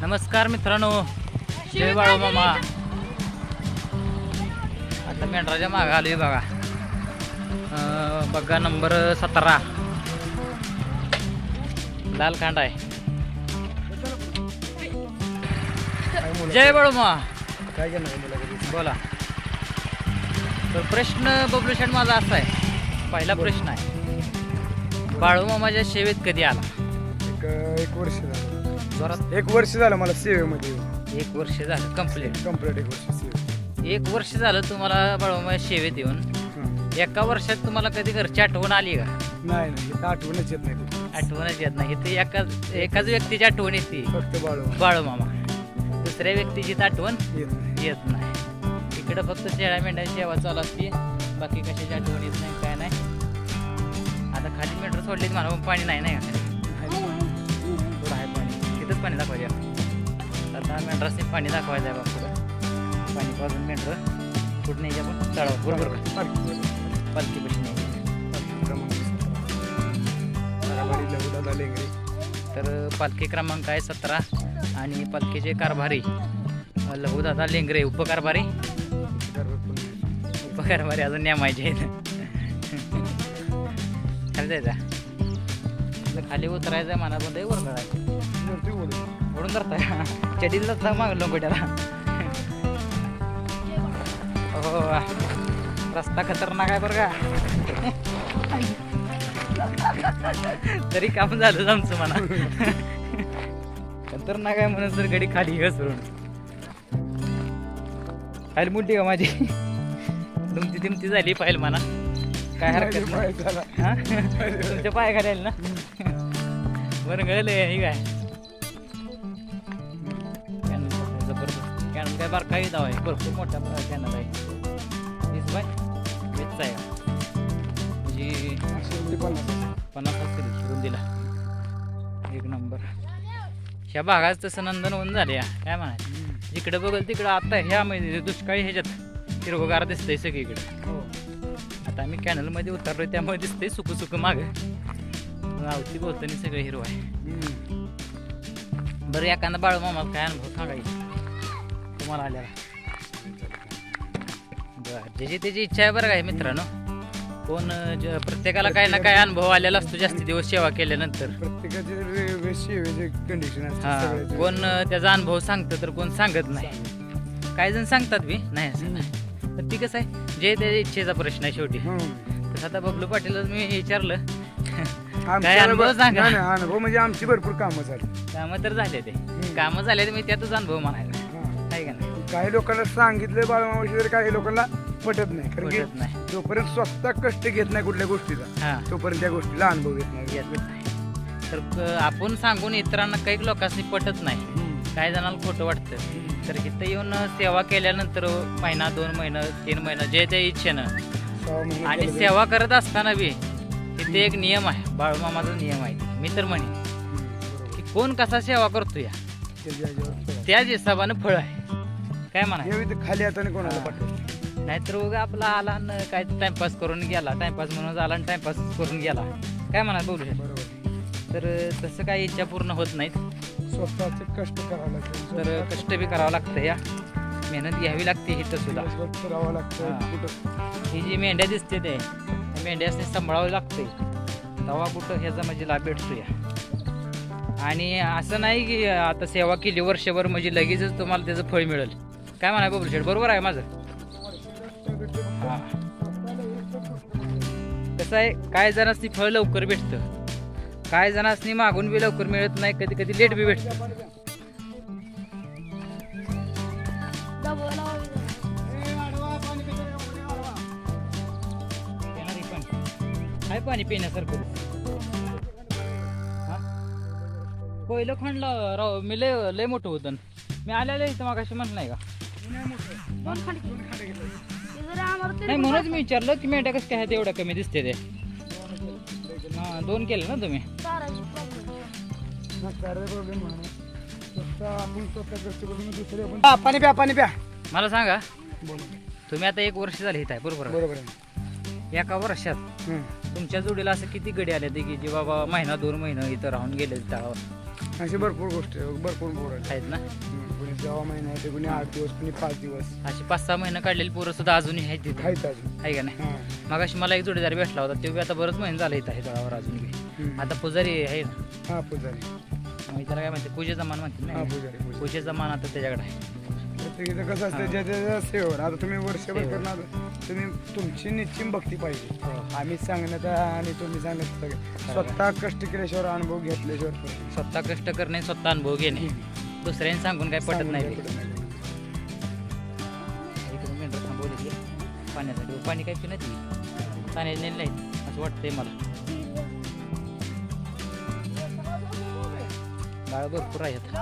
नमस्कार मित्रांनो. जय बाळू मामा. आता मेंढराच्या मागं आलोय बघा. बघा नंबर सतरा. लाल कांड आहे. जय बाळू मामा? बोला. तर प्रश्न बबलू शेठ माझा असा आहे. पहिला प्रश्न आहे. बाळू मामाच्या सेवेत कधी आला? एक एक वर्ष झालं. जोरात. एक वर्ष झालं मला सेवेमध्ये येऊन. एक वर्ष झालं कंप्लीट कंप्लीट एक वर्ष सेवे एक वर्ष झालं तुम्हाला बाळूमाया सेवेत येऊन. हं. एका वर्षात तुम्हाला कधी घरची आठवण आली का? नाही नाही इथं आठवणच येत नाही कुठं. आठवणच येत नाही. ते एकाच एकाच व्यक्तीची आठवण येते. फक्त बाळू बाळू मामा दुसऱ्या व्यक्तीची तर आठवण येत नाही. येत नाही. इकडं फक्त शेळ्या मेंढ्याची सेवा चालू असते. बाकी कशाची आठवण येत नाही काय नाही. आता खाली मेंढर सोडली मला पण पाणी नाही नाही का? खाली? पाणी दाखवायचे आता. मेंढरासने पाणी दाखवायचं आहे बा पुढं. पाणी पाजून मेंढर कुठं नाही आपण? चढावं बरोबर का? पालखी नाही लघुदादा लेंगरे तर पालखी क्रमांक आहे सतरा आणि पालखीचे कारभारी. अ, लहूदादा लेंगरे उपकारभारी. उपकारभारी अजून नेमायचे आहेत. खाली जायचा. खाली उतरायचं आहे मना पण वर करायचं वरती बोलू. ओढून धरताय चडीला तर माग लोंगोट्याला. हो रस्ता खतरनाक आहे बरं का. तरी काम झालं आमचं म्हणा. खतरनाक आहे म्हणून तर गडी खाली घसरून. फाईल मोठी का माझी. तुमची तिमती झाली फाईल म्हणा. काय हरकत नाही. हा? तुमच्या पाय खाली ना? बरं गळलं हे काय कॅनल जबरदस्त कॅनल काय बार काही दावा आहे भरपूर मोठा कॅनल आहे वीस बाय वीसचा आहे? म्हणजे शेवटी पन्नास. असेल रुंदीला एक नंबर ह्या भागात तसं नंदनवन झाले या काय म्हणाय हं. जिकडे बघल तिकडं आता ह्या म्हणजे दुष्काळी ह्याच्यात हिरवगार दिसतंय सगळीकडे हो. आता आम्ही कॅनलमध्ये उतरलोय त्यामुळे दिसतंय सुकू सुकू माग आवती बोलताना सगळं हिरवं आहे. हं. बरं एखादा बाळू मामा काय अनुभव सांगायचे? तुम्हाला बरं ज्याची त्याची इच्छा आहे बरं काय मित्रांनो. कोण प्रत्येकाला काय ना काय अनुभव आलेला असतो जास्ती दिवस सेवा केल्यानंतर. प्रत्येकाचे हा कोण त्याचा अनुभव सांगतं तर कोण सांगत नाही. काही जण सांगतात बी नाही असं. नाही. पण ती कसं आहे जे त्याच्या इच्छेचा प्रश्न आहे शेवटी. तसं आता बबलू पाटीलच मी विचारलं. काय अनुभव सांगा? अनुभव म्हणजे आमची भरपूर कामं झाली. कामं तर झाले ते. कामं झाले तर मी त्यातच अनुभव म्हणायला. हा. आहे का नाही? काही लोकांना सांगितलं बाळमामाशी तर काही लोकांना पटत नाही. कारण की पटत नाही. जोपर्यंत स्वतः कष्ट घेत नाही कुठल्या गोष्टीचा हा. तोपर्यंत त्या गोष्टीला अनुभव येत नाही. येत नाही. तर क- आपण सांगून इतरांना काही लोकांनी पटत नाही. हम्म. काही जणांना खोटं वाटतं. तर इथं येऊन सेवा केल्यानंतर महिना दोन महिना तीन महिना जे त्या इच्छेनं सहा महिने आणि सेवा करत असताना बी इथे एक नियम आहे. बाळूमामाचा नियम आहे. मी तर म्हणे तरी-. की कोण कसा सेवा करतो या. त्याच हिसाबानं फळ आहे. काय म्हणा? हे खाली हाताने कोणाला हा. पाठवलं नाहीतर उगा आपला आला न काय टाइमपास करून गेला. टाइमपास म्हणून आला आणि टाइमपास करून गेला. काय म्हणा बोलू शकतो? तर तसं काही इच्छा पूर्ण होत नाहीत. स्वतःचे कष्ट करावं लागतं. तर कष्ट बी करावं लागतं या. मेहनत घ्यावी लागते इथं सुद्धा. दिवसभर करावं लागतं. हा. ही जी मेंढ्या दिसते ते मेंढ्यासने सांभाळावं लागते तेव्हा कुठं ह्याचा म्हणजे लाभ भेटतो या आणि असं नाही की आता सेवा केली वर्षभर म्हणजे लगेचच तुम्हाला त्याचं फळ मिळेल. काय म्हणा बबलू शेठ बरोबर आहे माझं? कसं आहे? काय जणांनी फळ लवकर भेटतं. काय जणांनी मागून बी लवकर मिळत नाही कधी कधी लेट बी भेटतं. आहे पाणी पिण्यासारखं. हा? पहिलं खंडलं राव मी लय लय मोठं होतं. मी आलेलं इथं मागाशी म्हणलं नाही का नाही म्हणूनच मी विचारलं की मेंढ्या कसं काय आहेत एवढ्या कमी दिसते ते. हा दोन केले ना तुम्ही? हा, पाणी प्या पाणी प्या. मला सांगा बोला. तुम्ही आता एक वर्ष झाले इथं आहे बरोबर आहे? बरोबर आहे. एका वर्षात. तुमच्या जोडीला असं किती गडी आले ते की जे बाबा महिना दोन महिना इथं राहून गेले त्या अशी भरपूर गोष्टी आहे, भरपूर पोरं आहेत. आहेत ना? कोणी सहा महिने कोणी आठ दिवस कोणी पाच दिवस. अशी पाच सहा महिने काढलेली पोरं सुद्धा अजूनही आहेत तिथे. आहेत अजून. आहे का नाही? हां. मग अशी मला एक जोडीदार भेटला होता तो बी आता बरंच महिने झाला इथं आहे तळावर अजून बी. आता पुजारी आहे ना? हा पुजारी. मग त्याला काय म्हणते? पूजेचा मान म्हणते हा ना पुजारी पुजारी. पूजेचा मान आता त्याच्याकडे आहे. प्रत्येकीचं कसं असतं ज्या ज्या सेवेवर आता तुम्ही वर्षभर. करणार तुम्ही तुमची निश्चिम भक्ती पाहिजे. हो. आम्ही सांगण्यात आणि तुम्ही सांगण्यात सगळं. स्वतः कष्ट केल्याशिवाय अनुभव घेतल्याशिवाय. स्वतः कष्ट करणे स्वतः अनुभव घेणे. दुसऱ्याने सांगून काय पटत नाही. काय थांबवली पाण्यासाठी. पाणी काही पिण्यात नेलं नाही असं वाटतंय मला. गाळ भरपूर आहेत